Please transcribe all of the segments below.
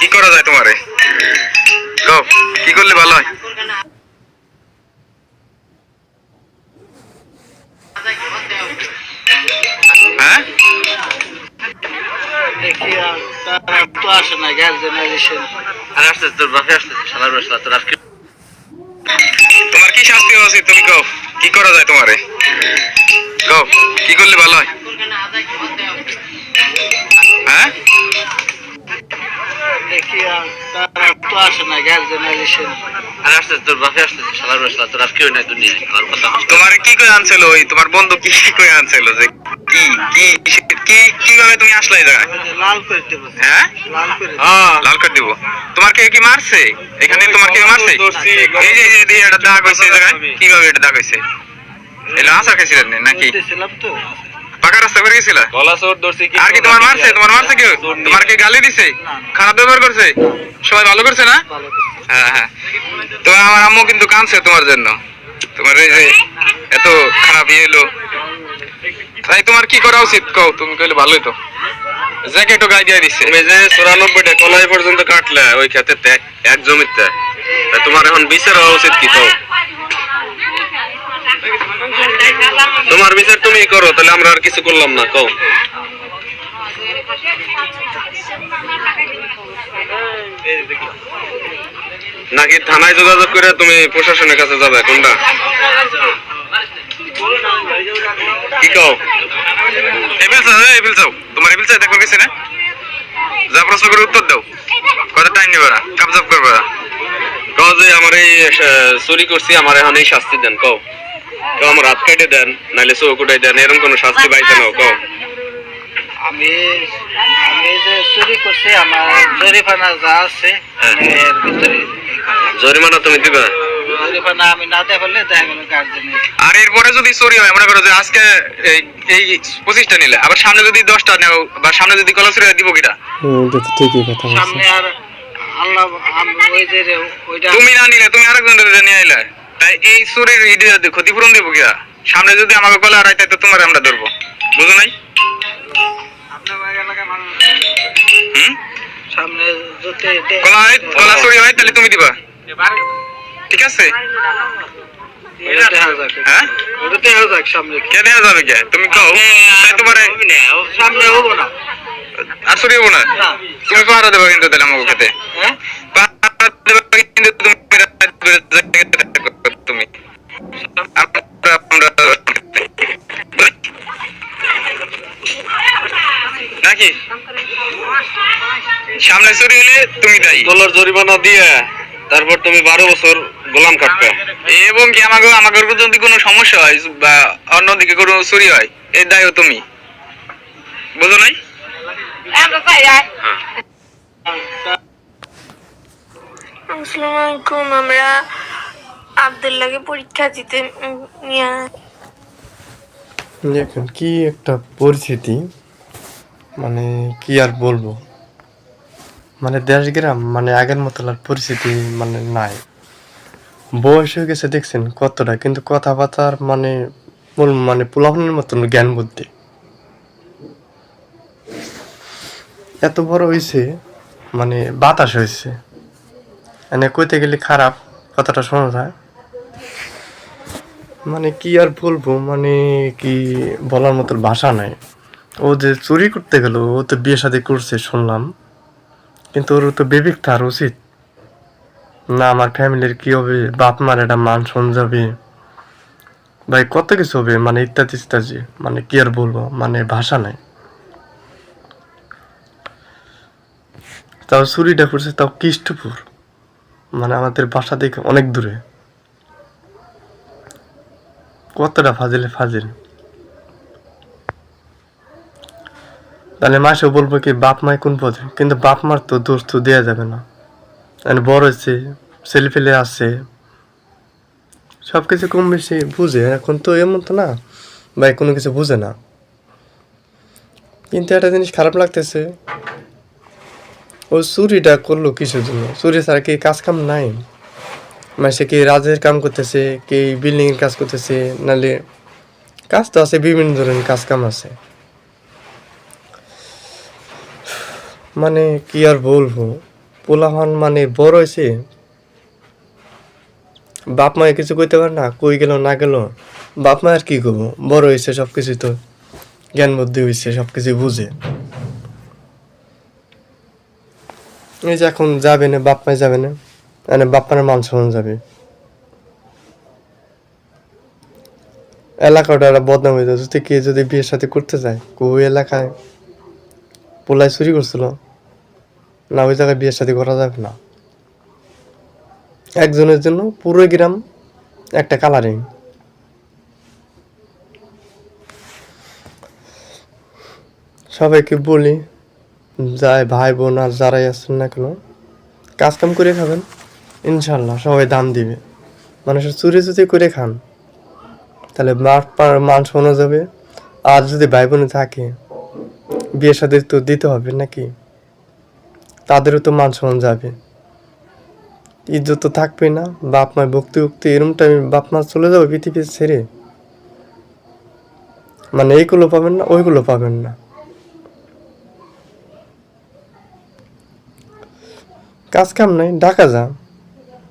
কি করা যায় তোমারে? কি করলে ভালো হয়? তোমার কি শাস্তি হওয়া তুমি কও কি করা যায় তোমারে? কও কি করলে ভালো হয়? হ্যাঁ? দেখি তারা তো আসে না গ্যাস আর আসতেছে তোর বাপে আসতেছে শালার বাসা তোর আজকে নাই দুনিয়ায় আমার কথা তোমার কি কই আনছিল ওই তোমার বন্ধু কি কই আনছিল যে কি কি কি কীভাবে তুমি আসলে এই জায়গায়? লাল করে দেবো। হ্যাঁ? লাল করে হ্যাঁ লাল করে দিব। তোমার কে কি মারছে? এখানে তোমার কে মারছে? এই যে এই যে এটা দাগ হইছে এই জায়গায়। কীভাবে এটা দাগ হইছে? এলা আশা খাইছিলেন নাকি? তো। পাকা রাস্তা করে গেছিলা গলা চোর ধরছি কি? আর কি তোমার মারছে? তোমার মারছে কেউ? তোমার কে গালি দিছে? খারাপ ব্যবহার করছে? সবাই ভালো করছে না? হ্যাঁ হ্যাঁ। তো আমার আম্মু কিন্তু কাঁদছে তোমার জন্য। তোমার এই যে এত খারাপ ইয়ে এলো তাই তোমার কি করা উচিত? কও তুমি কইলে ভালোই তো। জ্যাকেটও গায়ে দিয়ে দিচ্ছে তুমি যে চুরানব্বইটা কলাই পর্যন্ত কাটলে ওই খেতে এক জমিতে। তোমার এখন বিচার হওয়া উচিত কি? তো তোমার বিচার তুমি করো, তাহলে আমরা আর কিছু করলাম না, কও। নাকি থানায় যোগাযোগ করে তুমি প্রশাসনের কাছে যাবে, কোনটা? কি কও? এবিল চাও এবিল চাও তোমার এবিল চাই দেখো গেছে না? যা প্রশ্ন করে উত্তর দাও। কত টাইম নেবে না কাবজাব করবে কও যে আমার এই চুরি করছি, আমার এখন এই শাস্তি দেন, কও। আমার হাত কেটে দেন নাহলে চোখ উঠাই দেন এরকম কোনো শাস্তি পাইছে না কও। আমি আমি যে চুরি করছি আমার জরিফানা যা আছে হ্যাঁ। এর ভিতরে জরিমানা তুমি দিবা? জরিফানা আমি না দেয় বললে দেখা গেল গার্জেনের আর এরপরে যদি চুরি হয় মনে করো যে আজকে এই এই পঁচিশটা নিলে আবার সামনে যদি দশটা নেও বা সামনে যদি কলা চুরি হয় দিব কিটা? ঠিকই কথা সামনে আর আল্লাহ ওই যে ওইটা তুমি না নিলে তুমি আরেকজন নিয়ে আইলে? তাই এই চুরির ইডে ক্ষতিপূরণ দেবো কিয়া? সামনে যদি আমাকে কলা আর তাই তো তোমার আমরা ধরবো। বুঝো নাই? কলা চুরি হয় তাহলে তুমি দিবা। ঠিক আছে? হ্যাঁ? তুমি আর চুরি হব না? তুমি পাহারা দেবো কিন্তু তাহলে আমাকে খেতে হ্যাঁ পাহারা দেবো কিন্তু তুমি তুমি আমরা আমরা নাকি সামনে চুরি হলে তুমি দায়ী। তোলার জরিমানা দিয়ে তারপর তুমি বারো বছর গোলাম খাটবে এবং কি আমাকে আমাকে যদি কোনো সমস্যা হয়? বা অন্যদিকে কোনো চুরি হয়? এই দায়ও তুমি। বুঝো নাই? আসসালামু আলাইকুম আমরা আবদুল্লাহকে পরীক্ষা দিতে নিয়ে দেখুন কি একটা পরিস্থিতি। মানে কি আর বলব? মানে দেশ গ্রাম মানে আগের মতো আর পরিস্থিতি মানে নাই। বয়স হয়ে গেছে, দেখছেন কতটা, কিন্তু কথাবার্তার মানে মানে পোলাপনের মতন জ্ঞান বুদ্ধি। এত বড় হয়েছে মানে বাতাস হয়েছে মানে কইতে গেলে খারাপ, কথাটা শোনা যায়। মানে কি আর বলব মানে কি বলার মতো ভাষা নাই। ও যে চুরি করতে গেল, ও তো বিয়ে শাদী করছে, শুনলাম। কিন্তু ওর তো বিবেক তার উচিত। না, আমার ফ্যামিলির কি হবে? বাপ মার একটা মান শোন যাবে ভাই, কত কিছু হবে? মানে ইত্যাদি ইত্যাদি। মানে কি আর বলব? মানে ভাষা নাই। তাও চুরিটা করছে, তাও কৃষ্টপুর। মানে আমাদের বাসা থেকে অনেক দূরে। কতটা ফাজিলে, ফাজিল। তাহলে মাসে বলব কি, বাপ মায় কোন পথে কিন্তু বাপ মার তো দোষ তো দেওয়া যাবে না। মানে বড় হয়েছে ছেলে ফেলে আছে। সব কিছু কম বেশি বুঝে, এখন তো এমন তো না, ভাই কোনো কিছু বুঝে না। কিন্তু একটা জিনিস খারাপ লাগতেছে, ও চুরিটা করল কিসের জন্য? চুরি ছাড়া কি কাজ কাম নাই? মানে সে কি রাজের কাম করতেছে, কি বিল্ডিং এর কাজ করতেছে নালে কাজ তো আছে, বিভিন্ন ধরনের কাজ কাম আছে। মানে কি আর বলব? পোলাহন মানে বড় হয়েছে। বাপ মায়ে কিছু কইতে পারে না, কই গেল, না গেল। বাপ মা আর কি করব? বড় হয়েছে সব কিছু তো। জ্ঞান বুদ্ধি হয়েছে সব কিছু বুঝে। এই যে এখন যাবে না, বাপ মায় যাবে না মানে বাপ মায়ের মান সম্মান যাবে। এলাকাটা বদনাম হয়ে যদি কে যদি বিয়ের সাথে করতে যায় ওই এলাকায়? পোলায় চুরি করছিল, না ওই জায়গায় বিয়ের সাথে করা যাবে না। একজনের জন্য পুরো গ্রাম একটা কালারিং সবাইকে বলি, যাই ভাই বোন আর যারাই আছেন না কেন, কাজ কাম করে খাবেন ইনশাল্লাহ সবাই দাম দিবে। মানুষের চুরি চুরি করে খান, তাহলে পার- মান শোনা যাবে। আর যদি ভাই বোনে থাকে বিয়ের সাথে তো দিতে হবে নাকি? তাদেরও তো মান সম্মান যাবে। ইজ্জত তো থাকবে না। বাপ মায় ভক্তি ভক্তি এরম টাইমে বাপ, মা চলে যাবে পৃথিবী ছেড়ে? মানে এইগুলো পাবেন না, ওইগুলো পাবেন না। কাজ কাম নাই, ঢাকা যা।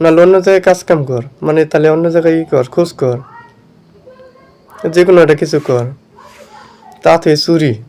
নাহলে অন্য জায়গায় কাজ কাম কর। মানে তাহলে অন্য জায়গায় ই কর, খোঁজ কর। যে কোনো একটা কিছু কর। তাতে চুরি।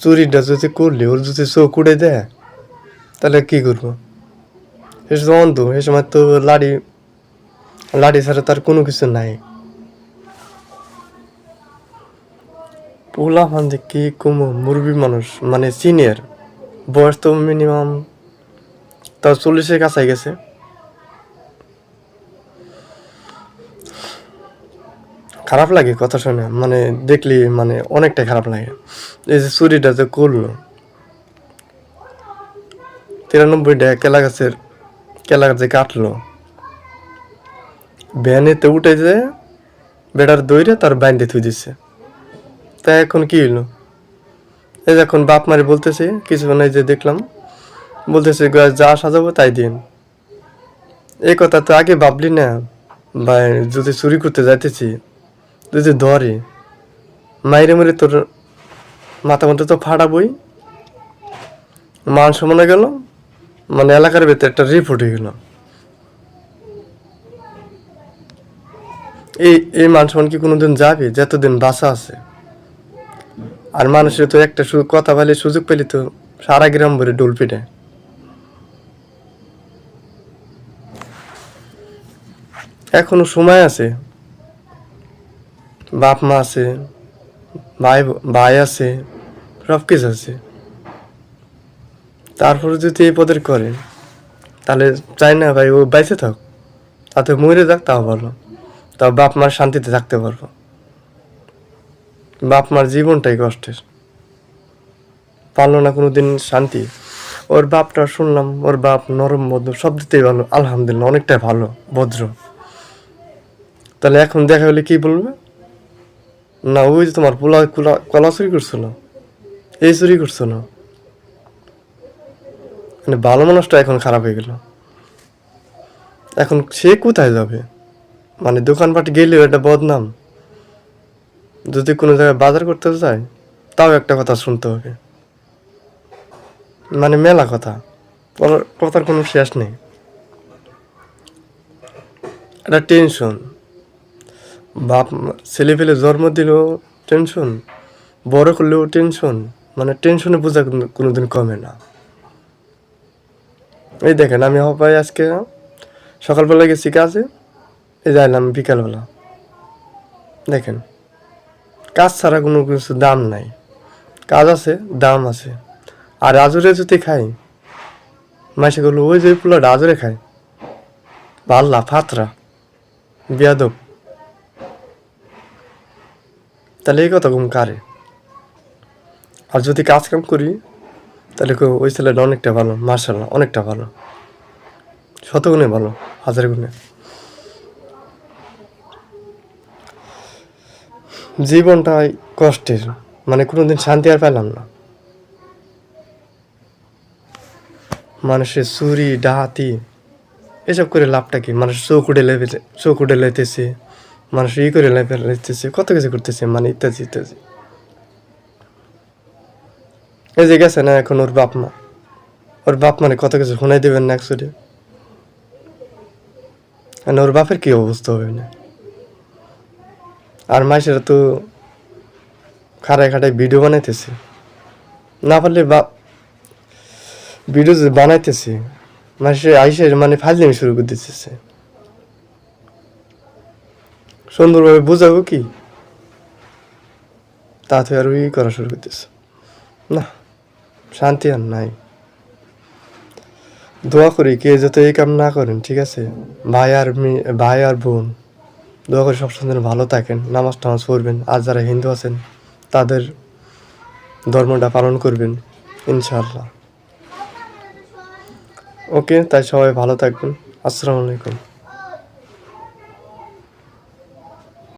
চুরিটা যদি করলি, ওর যদি চোখ উড়ে দেয়, তাহলে কি করব? সে সময় অন্ধ সে সময় তো লাড়ি লাড়ি ছাড়া তার কোনো কিছু নাই। পোলা মানে কি কুমো? মুরবি মানুষ মানে সিনিয়র বয়স তো মিনিমাম তাও চল্লিশের কাছাই গেছে। খারাপ লাগে কথা শুনে মানে দেখলি মানে অনেকটা খারাপ লাগে। এই যে চুরিটা যে করল তিরানব্বইটা কেলা গাছের, কেলা গাছে কাটলো। ভ্যানেতে উঠে যে বেটার দইরে তার বাইন্দে থুই দিচ্ছে তা এখন কি হইল? এই যে এখন বাপ মারি বলতেছে কিছুক্ষণ এই যে দেখলাম, বলতেছে, "গা- যা সাজাবো তাই দিন। এই কথা তো আগে ভাবলি না বা যদি চুরি করতে যাইতেছি যদি ধরে মাইরে মেরে তোর মাথা মধ্যে তো ফাটাবই মান সমানে গেল মানে এলাকার ভেতরে একটা রিপোর্ট হয়ে গেল। এই এই মান সম্মান কি কোনোদিন যাবে? যতদিন বাসা আছে। আর মানুষের তো একটা কথা বলে সুযোগ পেলে তো সারা গ্রাম ভরে ডোল পিটে। এখনও সময় আছে। বাপ মা আছে, ভাই ভাই আছে, সব কিছু আছে। তারপরে যদি এই পদের করে, তাহলে চাই না ভাই, ও বাইসে থাক। তাতে মরে যাক, তাও ভালো। তাও বাপ মার শান্তিতে থাকতে পারব। বাপ মার জীবনটাই কষ্টের। পারল না কোনো দিন শান্তি। ওর বাপটা শুনলাম, ওর বাপ নরম ভদ্র, সব দিতেই ভালো। আলহামদুলিল্লাহ, অনেকটাই ভালো, ভদ্র। তাহলে এখন দেখা হলে কি বলবে? না, ওই যে তোমার পোলা কুলা চুরি করছ না এই চুরি করছ না মানে ভালো মানুষটা এখন খারাপ হয়ে গেল। এখন সে কোথায় যাবে? মানে দোকানপাট গেলেও একটা বদনাম। যদি কোনো জায়গায় বাজার করতে যায়, তাও একটা কথা শুনতে হবে। মানে মেলা কথা। কথার কোনো শেষ নেই। একটা টেনশন বাপ ছেলে পেলে জন্ম দিলেও টেনশন বড় করলেও টেনশন মানে টেনশনে বোঝা কোনো- কোনোদিন কমে না। এই দেখেন, আমি হবাই আজকে সকালবেলা গেছি কাজে, এই যাইলাম বিকালবেলা। দেখেন, কাজ ছাড়া কোনো কিছু দাম নাই। কাজ আছে, দাম আছে। আর আজরে যদি খাই মাসে গুলো ওই যে পোলাটা আজরে খায়, পাল্লা, ফাতরা, বিয়াদব। তাহলে এই কথা কারে। আর যদি কাজ কাম করি, তাহলে ওই ছেলেটা অনেকটা ভালো মার্শাল্লাহ অনেকটা ভালো। শতগুণে ভালো হাজার গুণে জীবনটাই কষ্টের মানে কোনোদিন শান্তি আর পেলাম না। মানুষের চুরি, ডাহাতি, এসব করে লাভটা কি? মানুষ চোখ উঠে লেবে চোখ উঠে লেতেছে। মানুষ ই করে লেবে লেতেছে কত কিছু করতেছে মানে ইত্যাদি ইত্যাদি। এই যে গেছে না, এখন ওর বাপ মা। ওর বাপ মানে কত কিছু শোনাই দেবেন না একচুয়ালি ওর বাপের কি অবস্থা হবে না? আর মাইসেরা তো খাড়ায় খাটায় ভিডিও বানাইতেছে। না পারলে বাপ ভিডিও বানাইতেছে, মাসে আইসে মানে ফাইজলামি শুরু করে দিতেছে। সুন্দরভাবে বোঝাবো কি? তাতে আর ওই করা শুরু করতেছে। না, শান্তি আর নাই। দোয়া করি কে যাতে এই কাম না করেন, ঠিক আছে? ভাই আর মেয়ে ভাই আর বোন, দোয়া করে সবসময় যেন ভালো থাকেন, নামাজ টামাজ পড়বেন, আর যারা হিন্দু আছেন, তাদের ধর্মটা পালন করবেন, ইনশাআল্লাহ। ওকে, তাই সবাই ভালো থাকবেন। আসসালামু আলাইকুম।